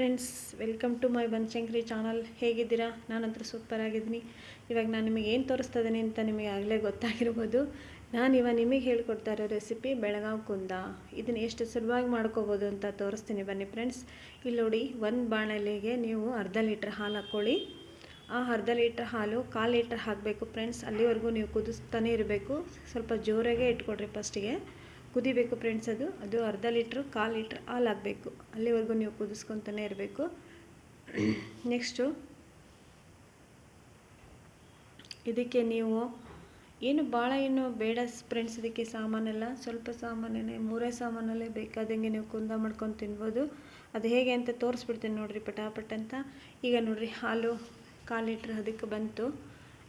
Friends welcome to my Banashankari channel ಹೇಗಿದ್ದೀರಾ? ನಾನಂತರ super ಆಗಿದ್ದೀನಿ. ಇವಾಗ ನಾನು ನಿಮಗೆ ಏನು ತೋರಿಸ್ತಾ ಇದ್ದೀನಿ ಅಂತ ನಿಮಗೆ ಆಗಲೇ ಗೊತ್ತಾಗಿರ್ಬೋದು. ನಾನು ಇವಾಗ ನಿಮಗೆ ಹೇಳ್ಕೊಡ್ತಾ ಇರೋ ರೆಸಿಪಿ ಬೆಳಗಾವಿ ಕುಂದ. ಇದನ್ನು ಎಷ್ಟು ಸುಲಭವಾಗಿ ಮಾಡ್ಕೋಬೋದು ಅಂತ ತೋರಿಸ್ತೀನಿ ಬನ್ನಿ ಫ್ರೆಂಡ್ಸ್ ಇಲ್ಲಿ ನೋಡಿ, ಒಂದು ಬಾಣಲೆಗೆ ನೀವು ಅರ್ಧ ಲೀಟ್ರ್ ಹಾಲು ಹಾಕ್ಕೊಳ್ಳಿ. ಆ ಅರ್ಧ ಲೀಟ್ರ್ ಹಾಲು ಕಾಲು ಲೀಟ್ರ್ ಹಾಕಬೇಕು ಫ್ರೆಂಡ್ಸ್ ಅಲ್ಲಿವರೆಗೂ ನೀವು ಕುದಿಸ್ತಾನೆ ಇರಬೇಕು. ಸ್ವಲ್ಪ ಜೋರಾಗೆ ಇಟ್ಕೊಡ್ರಿ ಫಸ್ಟಿಗೆ ಕುದಿಬೇಕು ಫ್ರೆಂಡ್ಸ್ ಅದು. ಅದು ಅರ್ಧ ಲೀಟ್ರು ಕಾಲು ಲೀಟ್ರ್ ಹಾಲು ಹಾಕಬೇಕು. ಅಲ್ಲಿವರೆಗೂ ನೀವು ಕುದಿಸ್ಕೊತಾನೆ ಇರಬೇಕು. ನೆಕ್ಸ್ಟು ಇದಕ್ಕೆ ನೀವು ಏನು ಭಾಳ ಏನು ಬೇಡ ಫ್ರೆಂಡ್ಸ್ ಇದಕ್ಕೆ ಸಾಮಾನೆಲ್ಲ. ಸ್ವಲ್ಪ ಸಾಮಾನೇ ಮೂರೇ ಸಾಮಾನಲ್ಲೇ ಬೇಕಾದಂಗೆ ನೀವು ಕುಂದ ಮಾಡ್ಕೊಂಡು ತಿನ್ಬೋದು. ಅದು ಹೇಗೆ ಅಂತ ತೋರಿಸ್ಬಿಡ್ತೀನಿ ನೋಡಿರಿ ಪಟಾಪಟ್ ಅಂತ. ಈಗ ನೋಡಿರಿ ಹಾಲು, ಕಾಲು ಲೀಟ್ರ್ ಅದಕ್ಕೆ ಬಂತು.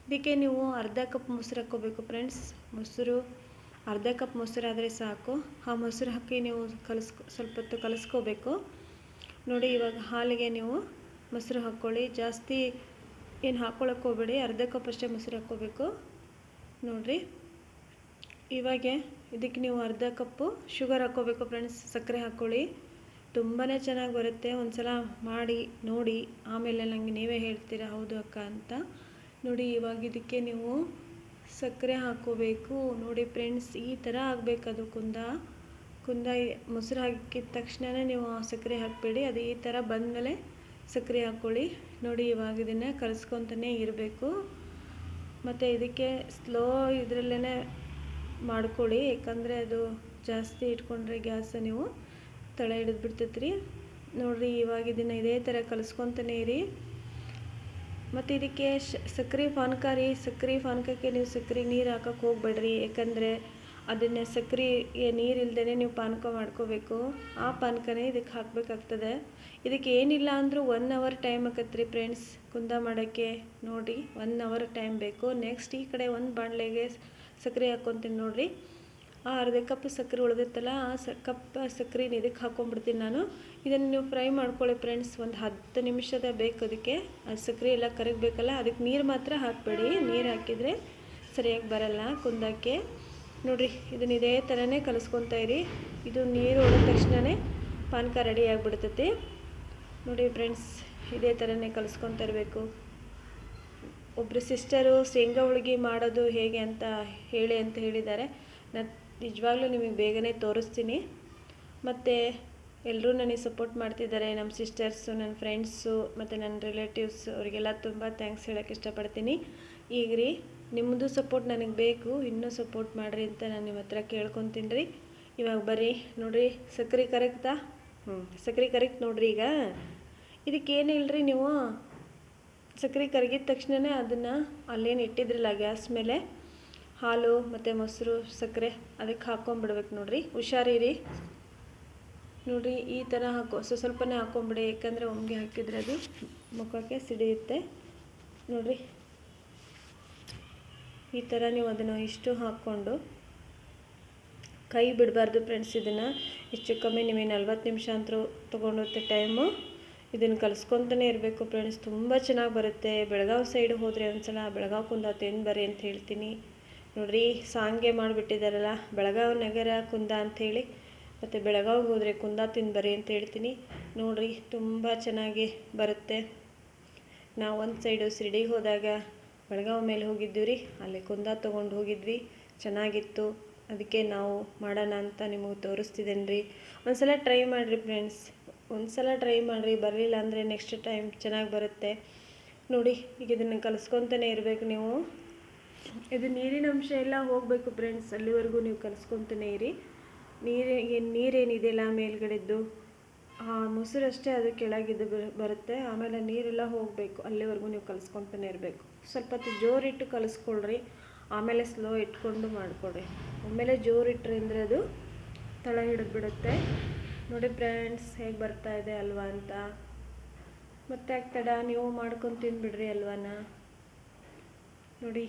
ಇದಕ್ಕೆ ನೀವು ಅರ್ಧ ಕಪ್ ಮೊಸರು ಹಾಕ್ಕೋಬೇಕು ಫ್ರೆಂಡ್ಸ್ ಮೊಸರು ಅರ್ಧ ಕಪ್ ಮೊಸರಾದರೆ ಸಾಕು. ಆ ಮೊಸರು ಹಾಕಿ ನೀವು ಕಲಸ್ಕೊ, ಸ್ವಲ್ಪ ಹೊತ್ತು ಕಲಿಸ್ಕೋಬೇಕು. ನೋಡಿ, ಇವಾಗ ಹಾಲಿಗೆ ನೀವು ಮೊಸರು ಹಾಕ್ಕೊಳ್ಳಿ. ಜಾಸ್ತಿ ಏನು ಹಾಕ್ಕೊಳಕ್ಕೆ ಹೋಗ್ಬೇಡಿ. ಅರ್ಧ ಕಪ್ ಅಷ್ಟೇ ಮೊಸರು ಹಾಕ್ಕೋಬೇಕು. ನೋಡಿರಿ. ಇವಾಗ ಇದಕ್ಕೆ ನೀವು ಅರ್ಧ ಕಪ್ಪು ಶುಗರ್ ಹಾಕ್ಕೋಬೇಕು ಫ್ರೆಂಡ್ಸ್. ಸಕ್ಕರೆ ಹಾಕ್ಕೊಳ್ಳಿ. ತುಂಬಾ ಚೆನ್ನಾಗಿ ಬರುತ್ತೆ. ಒಂದು ಸಲ ಮಾಡಿ, ನೋಡಿ. ಆಮೇಲೆ ನನಗೆ ನೀವೇ ಹೇಳ್ತೀರಾ, ಹೌದು ಅಕ್ಕ ಅಂತ. ನೋಡಿ, ಇವಾಗ ಇದಕ್ಕೆ ನೀವು ಸಕ್ಕರೆ ಹಾಕ್ಕೋಬೇಕು ನೋಡಿ ಫ್ರೆಂಡ್ಸ್ ಈ ಥರ ಅದು ಕುಂದ. ಕುಂದ ಮೊಸರು ಹಾಕಿದ ತಕ್ಷಣವೇ ನೀವು ಸಕ್ಕರೆ ಹಾಕಬೇಡಿ. ಅದು ಈ ಥರ ಬಂದಮೇಲೆ ಸಕ್ಕರೆ ಹಾಕ್ಕೊಳ್ಳಿ. ನೋಡಿ ಇವಾಗ ಇದನ್ನು ಕಲಿಸ್ಕೊತಾನೆ ಇರಬೇಕು. ಮತ್ತು ಇದಕ್ಕೆ ಸ್ಲೋ ಇದರಲ್ಲೇ ಮಾಡ್ಕೊಳ್ಳಿ. ಯಾಕಂದರೆ ಅದು ಜಾಸ್ತಿ ಇಟ್ಕೊಂಡ್ರೆ ಗ್ಯಾಸ ನೀವು ತಳ ಹಿಡಿದು ಬಿಡ್ತೈತ್ರಿ ನೋಡಿರಿ ಇವಾಗ ಇದನ್ನು ಇದೇ ಥರ ಕಲಿಸ್ಕೊತಾನೆ ಇರಿ. ಮತ್ತು ಇದಕ್ಕೆ ಸಕ್ರೆ ಪಾನಕ ರೀ ಸಕ್ರೆ ಪಾನಕಕ್ಕೆ ನೀವು ಸಕ್ರೆ ನೀರು ಹಾಕಕ್ಕೆ ಹೋಗ್ಬೇಡ್ರಿ. ಯಾಕಂದರೆ ಅದನ್ನು ಸಕ್ಕರೆ ನೀರು ಇಲ್ದೇ ನೀವು ಪಾನಕ ಮಾಡ್ಕೋಬೇಕು. ಆ ಪಾನಕನೇ ಇದಕ್ಕೆ ಹಾಕಬೇಕಾಗ್ತದೆ. ಇದಕ್ಕೆ ಏನಿಲ್ಲ ಅಂದರೂ ಒನ್ ಅವರ್ ಟೈಮ್ ಆಕತ್ರಿ ಫ್ರೆಂಡ್ಸ್ ಕುಂದ ಮಾಡೋಕ್ಕೆ ನೋಡಿ ಒನ್ ಅವರ್ ಟೈಮ್ ಬೇಕು. ನೆಕ್ಸ್ಟ್ ಈ ಕಡೆ ಒಂದು ಬಾಣಲೆಗೆ ಸಕ್ರೆ ಹಾಕ್ಕೊತೀನಿ ನೋಡಿರಿ. ಆ ಅರ್ಧ ಕಪ್ ಸಕ್ಕರೆ ಉಳಿದಿತ್ತಲ್ಲ, ಆ ಸ, ಕಪ್ ಸಕ್ಕರೆನ ಇದಕ್ಕೆ ಹಾಕ್ಕೊಂಡ್ಬಿಡ್ತೀನಿ ನಾನು. ಇದನ್ನು ನೀವು ಫ್ರೈ ಮಾಡ್ಕೊಳ್ಳಿ ಫ್ರೆಂಡ್ಸ್, ಒಂದು ಹತ್ತು ನಿಮಿಷದ ಬೇಕು ಅದಕ್ಕೆ. ಆ ಸಕ್ಕರೆ ಎಲ್ಲ ಕರಗಬೇಕಲ್ಲ ಅದಕ್ಕೆ ನೀರು ಮಾತ್ರ ಹಾಕಬೇಡಿ. ನೀರು ಹಾಕಿದರೆ ಸರಿಯಾಗಿ ಬರಲ್ಲ ಕುಂದಕ್ಕೆ ನೋಡಿರಿ, ಇದನ್ನು ಇದೇ ಥರನೇ ಕಲಿಸ್ಕೊತಾ ಇರಿ. ಇದು ನೀರು ಉಳಿದ ತಕ್ಷಣವೇ ಪಾನಕ ರೆಡಿ ಆಗಿಬಿಡ್ತೈತಿ. ನೋಡಿ ಫ್ರೆಂಡ್ಸ್, ಇದೇ ಥರನೇ ಕಲಿಸ್ಕೊತಾ ಇರಬೇಕು. ಒಬ್ಬರು ಸಿಸ್ಟರು, ಶೇಂಗಾ ಹೋಳಿಗೆ ಮಾಡೋದು ಹೇಗೆ ಅಂತ ಹೇಳಿ ಅಂತ ಹೇಳಿದ್ದಾರೆ. ನಾನು ನಿಜವಾಗ್ಲೂ ನಿಮಗೆ ಬೇಗನೆ ತೋರಿಸ್ತೀನಿ. ಮತ್ತು ಎಲ್ಲರೂ ನನಗೆ ಸಪೋರ್ಟ್ ಮಾಡ್ತಿದ್ದಾರೆ, ನಮ್ಮ ಸಿಸ್ಟರ್ಸು, ನನ್ನ ಫ್ರೆಂಡ್ಸು, ಮತ್ತು ನನ್ನ ರಿಲೇಟಿವ್ಸ್, ಅವರಿಗೆಲ್ಲ ತುಂಬ ಥ್ಯಾಂಕ್ಸ್ ಹೇಳೋಕ್ಕೆ ಇಷ್ಟಪಡ್ತೀನಿ. ಈಗ ರೀ, ನಿಮ್ಮದು ಸಪೋರ್ಟ್ ನನಗೆ ಬೇಕು, ಇನ್ನೂ ಸಪೋರ್ಟ್ ಮಾಡಿರಿ ಅಂತ ನಾನು ನಿಮ್ಮ ಹತ್ರ ಕೇಳ್ಕೊತೀನಿ ರೀ. ಇವಾಗ ಬರ್ರಿ, ನೋಡಿರಿ, ಸಕ್ರೆ ಕರೆಕ್ಟಾ ಹ್ಞೂ, ಸಕ್ರೆ ಕರೆಕ್ಟ್ ನೋಡಿರಿ ಈಗ. ಇದಕ್ಕೇನು ಇಲ್ಲರಿ ನೀವು? ಸಕ್ರೆ ಕರಗಿದ ತಕ್ಷಣವೇ ಅದನ್ನು ಅಲ್ಲೇನು ಇಟ್ಟಿದ್ರಲ್ಲ ಗ್ಯಾಸ್ ಮೇಲೆ? ಹಾಲು ಮತ್ತು ಮೊಸರು, ಸಕ್ಕರೆ ಅದಕ್ಕೆ ಹಾಕ್ಕೊಂಬಿಡ್ಬೇಕು ನೋಡಿರಿ. ಹುಷಾರಿರಿ. ನೋಡಿರಿ, ಈ ಥರ ಹಾಕೋ, ಸೊ ಸ್ವಲ್ಪನೇ ಹಾಕ್ಕೊಂಬಿಡಿ, ಯಾಕಂದರೆ ಒಮ್ಗೆ ಹಾಕಿದರೆ ಅದು ಮುಖಕ್ಕೆ ಸಿಡಿಯುತ್ತೆ. ನೋಡಿರಿ. ಈ ಥರ ನೀವು ಅದನ್ನು ಇಷ್ಟು ಹಾಕ್ಕೊಂಡು ಕೈ ಬಿಡಬಾರ್ದು ಫ್ರೆಂಡ್ಸ್ ಇದನ್ನು. ಹೆಚ್ಚು ಕಮ್ಮಿ ನಿಮಗೆ ನಲ್ವತ್ತು ನಿಮಿಷ ಅಂತರೂ ತೊಗೊಂಡುತ್ತೆ ಟೈಮು. ಇದನ್ನು ಕಲಿಸ್ಕೊತಾನೆ ಇರಬೇಕು ಫ್ರೆಂಡ್ಸ್. ತುಂಬ ಚೆನ್ನಾಗಿ ಬರುತ್ತೆ. ಬೆಳಗಾವಿ ಸೈಡ್ ಹೋದರೆ ಒಂದ್ಸಲ ಬೆಳಗಾವಿ ಕುಂದ ತಿಂದು ಬರ್ರಿ ಅಂತ ಹೇಳ್ತೀನಿ. ನೋಡ್ರಿ, ಸಾಂಗೆ ಮಾಡಿಬಿಟ್ಟಿದ್ದಾರಲ್ಲ ಬೆಳಗಾವಿ ನಗರ ಕುಂದ ಅಂಥೇಳಿ, ಮತ್ತು ಬೆಳಗಾವಿಗೆ ಹೋದರೆ ಕುಂದ ತಿಂದು ಅಂತ ಹೇಳ್ತೀನಿ. ನೋಡ್ರಿ, ತುಂಬ ಚೆನ್ನಾಗಿ ಬರುತ್ತೆ. ನಾವು ಒಂದು ಸೈಡು ಶಿರ್ಡಿಗೆ ಹೋದಾಗ ಬೆಳಗಾವಿ ಮೇಲೆ ಹೋಗಿದ್ದೀವಿ ರೀ ಅಲ್ಲಿ ಕುಂದ ತೊಗೊಂಡು ಹೋಗಿದ್ವಿ, ಚೆನ್ನಾಗಿತ್ತು. ಅದಕ್ಕೆ ನಾವು ಮಾಡೋಣ ಅಂತ ನಿಮಗೆ ತೋರಿಸ್ತಿದ್ದೇನೆ ರೀ ಒಂದು ಸಲ ಟ್ರೈ ಮಾಡಿರಿ ಫ್ರೆಂಡ್ಸ್ ಒಂದು ಸಲ ಟ್ರೈ ಮಾಡಿರಿ, ಬರಲಿಲ್ಲ ಅಂದರೆ ನೆಕ್ಸ್ಟ್ ಟೈಮ್ ಚೆನ್ನಾಗಿ ಬರುತ್ತೆ. ನೋಡಿ, ಈಗ ಇದನ್ನು ಕಲಿಸ್ಕೊತಾನೆ ಇರಬೇಕು ನೀವು. ಇದು ನೀರಿನ ಅಂಶ ಎಲ್ಲ ಹೋಗಬೇಕು ಫ್ರೆಂಡ್ಸ್ ಅಲ್ಲಿವರೆಗೂ ನೀವು ಕಲಿಸ್ಕೊತಾನೆ ಇರಿ. ನೀರಿಗೆ, ನೀರೇನಿದೆಯಲ್ಲ ಮೇಲ್ಗಡೆದ್ದು? ಆ ಮೊಸರಷ್ಟೇ ಅದು ಕೆಳಗಿದ್ದು ಬರುತ್ತೆ. ಆಮೇಲೆ ನೀರೆಲ್ಲ ಹೋಗಬೇಕು. ಅಲ್ಲಿವರೆಗೂ ನೀವು ಕಲಿಸ್ಕೊತಾನೆ ಇರಬೇಕು. ಸ್ವಲ್ಪ ಹೊತ್ತು ಜೋರಿಟ್ಟು ಕಲಿಸ್ಕೊಳ್ರಿ. ಆಮೇಲೆ ಸ್ಲೋ ಇಟ್ಕೊಂಡು ಮಾಡಿಕೊಡ್ರಿ ಆಮೇಲೆ ಜೋರಿಟ್ರಿ ಅಂದರೆ ಅದು ತಳ ಹಿಡಿದು ಬಿಡುತ್ತೆ ನೋಡಿ ಫ್ರೆಂಡ್ಸ್ ಹೇಗೆ ಬರ್ತಾ ಇದೆ ಅಲ್ವಾ ಅಂತ. ಮತ್ತೆ ಆಗ್ತಡ ನೀವು ಮಾಡ್ಕೊಂಡು ತಿಂದುಬಿಡ್ರಿ ಅಲ್ವಾನ? ನೋಡಿ.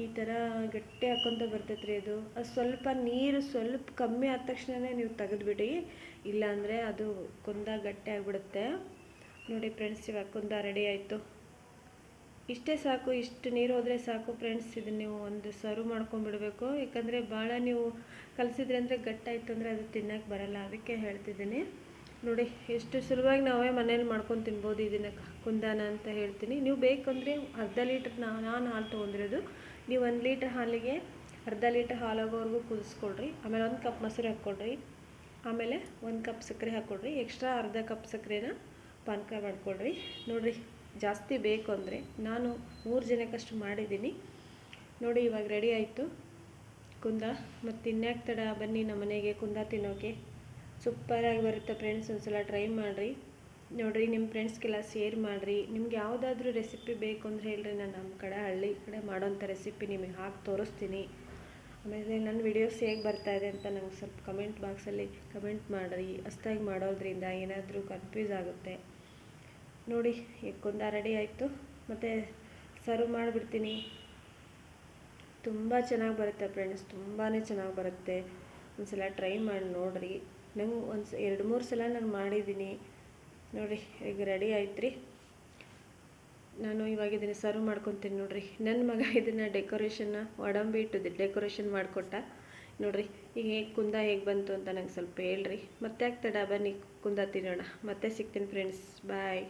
ಈ ಥರ ಗಟ್ಟಿ ಹಾಕ್ಕೊತ ಬರ್ತೈತೆ ರೀ ಅದು. ಅದು ಸ್ವಲ್ಪ ನೀರು ಸ್ವಲ್ಪ ಕಮ್ಮಿ ಆದ ತಕ್ಷಣವೇ ನೀವು ತೆಗೆದುಬಿಡಿ. ಇಲ್ಲಾಂದರೆ ಅದು ಕುಂದ ಗಟ್ಟಿ ಆಗಿಬಿಡುತ್ತೆ. ನೋಡಿ ಫ್ರೆಂಡ್ಸ್, ಇವಾಗ ಕುಂದ ರೆಡಿ ಆಯಿತು. ಇಷ್ಟೇ ಸಾಕು, ಇಷ್ಟು ನೀರು ಹೋದರೆ ಸಾಕು ಫ್ರೆಂಡ್ಸ್ ಇದನ್ನು ನೀವು ಒಂದು ಸರ್ವ್ ಮಾಡ್ಕೊಂಬಿಡಬೇಕು ಯಾಕಂದರೆ ಭಾಳ ನೀವು ಕಲಿಸಿದ್ರಿ ಅಂದರೆ ಗಟ್ಟಾಯಿತು ಅಂದರೆ ಅದು ತಿನ್ನೋಕ್ಕೆ ಬರಲ್ಲ, ಅದಕ್ಕೆ ಹೇಳ್ತಿದ್ದೀನಿ. ನೋಡಿ, ಎಷ್ಟು ಸುಲಭವಾಗಿ ನಾವೇ ಮನೇಲಿ ಮಾಡ್ಕೊಂಡು ತಿನ್ಬೋದು ಇದನ್ನು ಕುಂದಾನ ಅಂತ ಹೇಳ್ತೀನಿ. ನೀವು ಬೇಕಂದರೆ ಅರ್ಧ ಲೀಟ್ರ್ ನಾನು ಹಾಲು ತೊಗೊಂಡಿರೋದು. ನೀವು ಒಂದು ಲೀಟ್ರ್ ಹಾಲಿಗೆ ಅರ್ಧ ಲೀಟ್ರ್ ಹಾಲಾಗೋವರೆಗೂ ಕುದಿಸ್ಕೊಳ್ರಿ. ಆಮೇಲೆ ಒಂದು ಕಪ್ ಮೊಸರು ಹಾಕ್ಕೊಡ್ರಿ ಆಮೇಲೆ ಒಂದು ಕಪ್ ಸಕ್ಕರೆ ಹಾಕ್ಕೊಡ್ರಿ ಎಕ್ಸ್ಟ್ರಾ ಅರ್ಧ ಕಪ್ ಸಕ್ಕರೆನ ಪಾನಕ ಮಾಡಿಕೊಡ್ರಿ ನೋಡಿರಿ, ಜಾಸ್ತಿ ಬೇಕು ಅಂದರೆ ನಾನು ಮೂರು ಜನಕ್ಕಷ್ಟು ಮಾಡಿದ್ದೀನಿ. ನೋಡಿ, ಇವಾಗ ರೆಡಿ ಆಯಿತು. ಕುಂದ ಮತ್ತು ಇನ್ಯಾಕೆ ತಡ. ಬನ್ನಿ ನಮ್ಮ ಮನೆಗೆ ಕುಂದ ತಿನ್ನೋಕೆ. ಸೂಪರಾಗಿ ಬರುತ್ತೆ ಫ್ರೆಂಡ್ಸ್ ಒಂದ್ಸಲ ಟ್ರೈ ಮಾಡಿರಿ. ನೋಡಿರಿ ನಿಮ್ಮ ಫ್ರೆಂಡ್ಸ್ಗೆಲ್ಲ ಶೇರ್ ಮಾಡಿರಿ. ನಿಮ್ಗೆ ಯಾವುದಾದ್ರೂ ರೆಸಿಪಿ ಬೇಕು ಅಂದರೆ ಹೇಳ್ರಿ, ನಾನು ನಮ್ಮ ಕಡೆ, ಹಳ್ಳಿ ಕಡೆ ಮಾಡೋಂಥ ರೆಸಿಪಿ ನಿಮಗೆ ಹಾಕಿ ತೋರಿಸ್ತೀನಿ. ಆಮೇಲೆ ನನ್ನ ವಿಡಿಯೋಸ್ ಹೇಗೆ ಬರ್ತಾ ಇದೆ ಅಂತ ನಂಗೆ ಸ್ವಲ್ಪ ಕಮೆಂಟ್ ಬಾಕ್ಸಲ್ಲಿ ಕಮೆಂಟ್ ಮಾಡಿರಿ. ಹೊಸ್ದಾಗಿ ಮಾಡೋದ್ರಿಂದ ಏನಾದರೂ ಕನ್ಫ್ಯೂಸ್ ಆಗುತ್ತೆ. ನೋಡಿ, ಎಕ್ಕೊಂದ ಕುಂದ ರೆಡಿ ಆಯಿತು. ಮತ್ತು ಸರ್ವ್ ಮಾಡಿಬಿಡ್ತೀನಿ. ತುಂಬ ಚೆನ್ನಾಗಿ ಬರುತ್ತೆ ಫ್ರೆಂಡ್ಸ್ ತುಂಬಾ ಚೆನ್ನಾಗಿ ಬರುತ್ತೆ. ಒಂದು ಸಲ ಟ್ರೈ ಮಾಡಿ ನೋಡಿರಿ. ನಂಗೆ ಒಂದು ಎರಡು ಮೂರು ಸಲ ನಾನು ಮಾಡಿದ್ದೀನಿ. ನೋಡಿರಿ, ಈಗ ರೆಡಿ ಆಯ್ತು ರೀ ನಾನು ಇವಾಗ ಇದನ್ನು ಸರ್ವ್ ಮಾಡ್ಕೊತೀನಿ ನೋಡಿರಿ. ನನ್ನ ಮಗ ಇದನ್ನು ಡೆಕೋರೇಷನ್ನ ಒಡಂಬಿ ಇಟ್ಟಿದ್ದೆ ಡೆಕೋರೇಷನ್ ಮಾಡಿಕೊಟ್ಟ. ನೋಡಿರಿ, ಈಗ ಹೇಗೆ ಕುಂದ ಹೇಗೆ ಬಂತು ಅಂತ ನಂಗೆ ಸ್ವಲ್ಪ ಹೇಳ್ರಿ. ಮತ್ತೆ ಆಗ್ತಡ ಬನ್ನಿ ಕುಂದ ತಿನ್ನೋಣ. ಮತ್ತೆ ಸಿಗ್ತೀನಿ ಫ್ರೆಂಡ್ಸ್ ಬಾಯ್